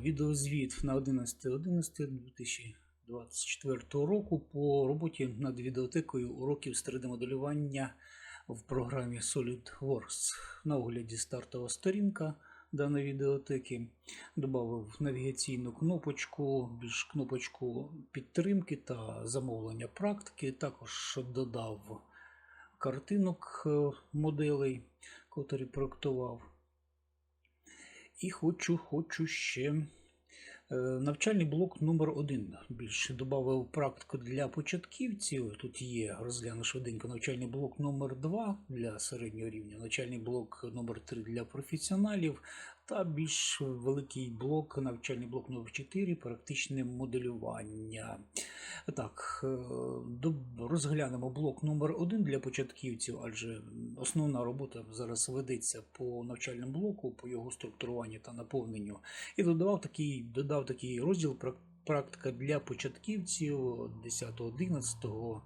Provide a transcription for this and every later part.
відеозвіт на 11.11.2024 року по роботі над відеотекою уроків з 3D-моделювання в програмі SolidWorks. На огляді стартова сторінка даної відеотеки. Добавив навігаційну кнопочку, більш кнопочку підтримки та замовлення практики. Також додав картинок е, моделей, котрі проектував. І хочу, хочу ще е, навчальний блок номер 1 Більше додав практику для початківців. Тут є, розгляну швиденько, навчальний блок номер 2 для середнього рівня, навчальний блок номер 3 для професіоналів та більш великий блок, навчальний блок номер 4 практичне моделювання. Так, е, розглянемо блок номер 1 для початківців, адже основна робота зараз ведеться по навчальному блоку, по його структуруванню та наповненню. І додав такий, додав такий розділ «Прак- Практика для початківців 10-11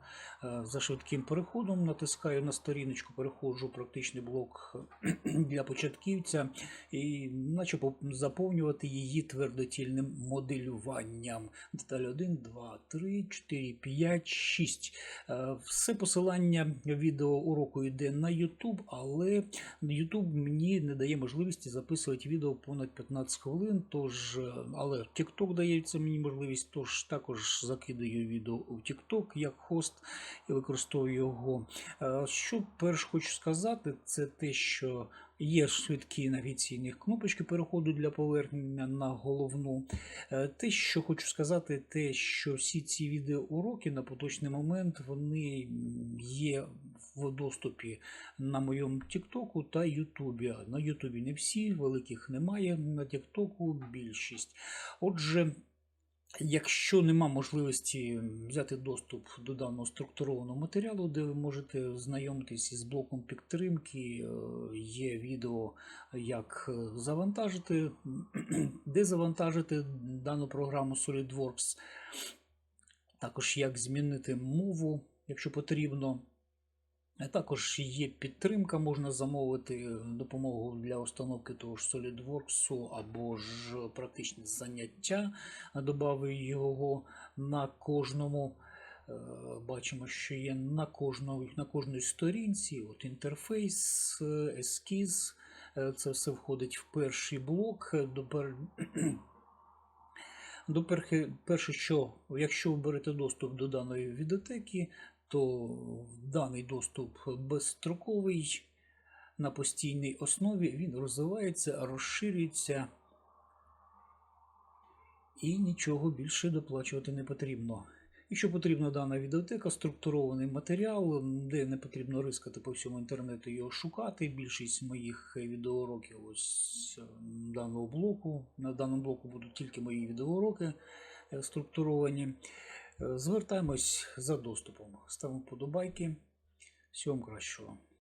за швидким переходом натискаю на сторіночку, переходжу практичний блок для початківця і почав заповнювати її твердотільним моделюванням. Деталь 1, 2, 3, 4, 5, 6. Е, Все посилання відео уроку йде на YouTube, але YouTube мені не дає можливості записувати відео понад 15 хвилин. Тож, е, але TikTok дається мені можливість, тож також закидаю відео у TikTok як хост і використовую його. Е, Що перш хочу сказати, це те, що є швидкі навігаційні кнопочки переходу для повернення на головну. Е, Те, що хочу сказати, те, що всі ці відеоуроки на поточний момент вони є в доступі на моєму Тіктоку та Ютубі. На Ютубі не всі, великих немає, на Тіктоку більшість. Отже, Якщо нема можливості взяти доступ до даного структурованого матеріалу, де ви можете знайомитись із блоком підтримки, е, є відео, як завантажити, де завантажити дану програму SolidWorks, також як змінити мову, якщо потрібно. Також є підтримка, можна замовити допомогу для установки того ж SolidWorks або ж практичні заняття. Добавив його на кожному. е, Бачимо, що є на, кожному, на кожній сторінці. От інтерфейс, е, ескіз. Е, Це все входить в перший блок. Допер... До перше, що якщо ви берете доступ до даної відеотеки, то даний доступ безстроковий на постійній основі, він розвивається, розширюється і нічого більше доплачувати не потрібно. Якщо потрібна дана відеотека, структурований матеріал, де не потрібно рискати по всьому інтернету його шукати. Більшість моїх відеоуроків ось е, даного блоку. На даному блоку будуть тільки мої відеоуроки е, структуровані. Звертаємось за доступом. Ставимо подобайки. Всього кращого.